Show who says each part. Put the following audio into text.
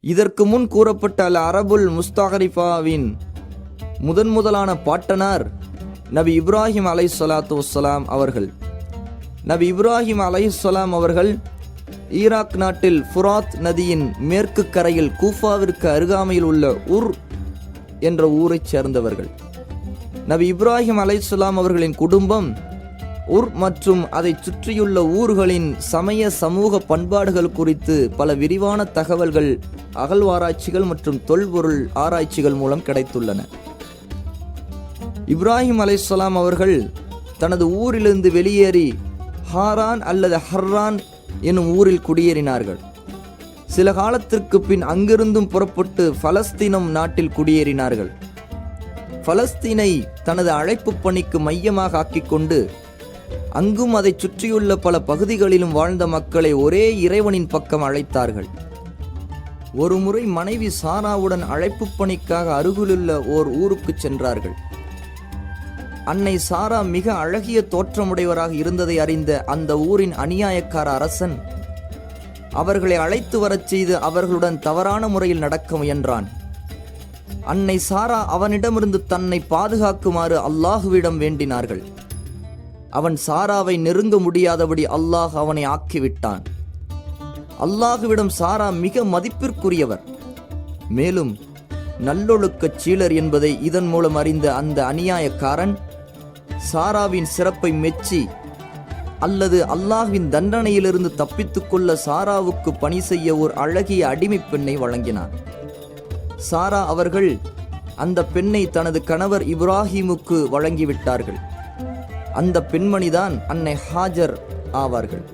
Speaker 1: இதற்கு முன் கூறப்பட்ட அல் அரபுல் முஸ்தாகரிஃபாவின் முதன் முதலான பாட்டனார் நபி இப்ராஹிம் அலை சலாத்து வஸ்ஸலாம் அவர்கள். நபி இப்ராஹிம் அலைஹிஸ்ஸலாம் அவர்கள் ஈராக் நாட்டில் ஃபுராத் நதியின் மேற்கு கரையில் கூஃபாவிற்கு அருகாமையில் உள்ள உர் என்ற ஊரைச் சேர்ந்தவர்கள். நபி இப்ராஹிம் அலை அலைஹிஸ்ஸலாம் அவர்களின் குடும்பம் உர் மற்றும் அதைச் சுற்றியுள்ள ஊர்களின் சமய சமூக பண்பாடுகள் குறித்து பல விரிவான தகவல்கள் அகழ்வாராய்ச்சிகள் மற்றும் தொல்பொருள் ஆராய்ச்சிகள் மூலம் கிடைத்துள்ளன. இப்ராஹிம் அலைசலாம் அவர்கள் தனது ஊரிலிருந்து வெளியேறி ஹாரான் அல்லது ஹர்ரான் எனும் ஊரில் குடியேறினார்கள். சில காலத்திற்கு பின் அங்கிருந்தும் புறப்பட்டு பலஸ்தீனம் நாட்டில் குடியேறினார்கள். பலஸ்தீனை தனது அழைப்பு பணிக்கு மையமாக ஆக்கிக் கொண்டு அங்கும் அதை சுற்றியுள்ள பல பகுதிகளிலும் வாழ்ந்த மக்களை ஒரே இறைவனின் பக்கம் அழைத்தார்கள். ஒருமுறை மனைவி சாராவுடன் அழைப்பு பணிக்காக அருகிலுள்ள ஓர் ஊருக்கு சென்றார்கள். அன்னை சாரா மிக அழகிய தோற்றமுடையவராக இருந்ததை அறிந்த அந்த ஊரின் அநியாயக்கார அரசன் அவர்களை அழைத்து வரச் செய்து அவர்களுடன் தவறான முறையில் நடக்க முயன்றான். அன்னை சாரா அவனிடமிருந்து தன்னை பாதுகாக்குமாறு அல்லாஹுவிடம் வேண்டினார்கள். அவன் சாராவை நெருங்க முடியாதபடி அல்லாஹ் அவனை ஆக்கிவிட்டான். அல்லாஹுவிடம் சாரா மிக மதிப்பிற்குரியவர். மேலும் நல்லொழுக்கச் சீலர் என்பதை இதன் மூலம் அறிந்த அந்த அநியாயக்காரன் சாராவின் சிறப்பை மெச்சி அல்லது அல்லாஹ்வின் தண்டனையிலிருந்து தப்பித்துக்கொள்ள சாராவுக்கு பணி செய்ய ஒரு அழகிய அடிமைப் பெண்ணை வழங்கினான். சாரா அவர்கள் அந்த பெண்ணை தனது கணவர் இப்ராஹிமுக்கு வழங்கிவிட்டார்கள். அந்த பெண்மணிதான் அன்னை ஹாஜர் ஆவார்கள்.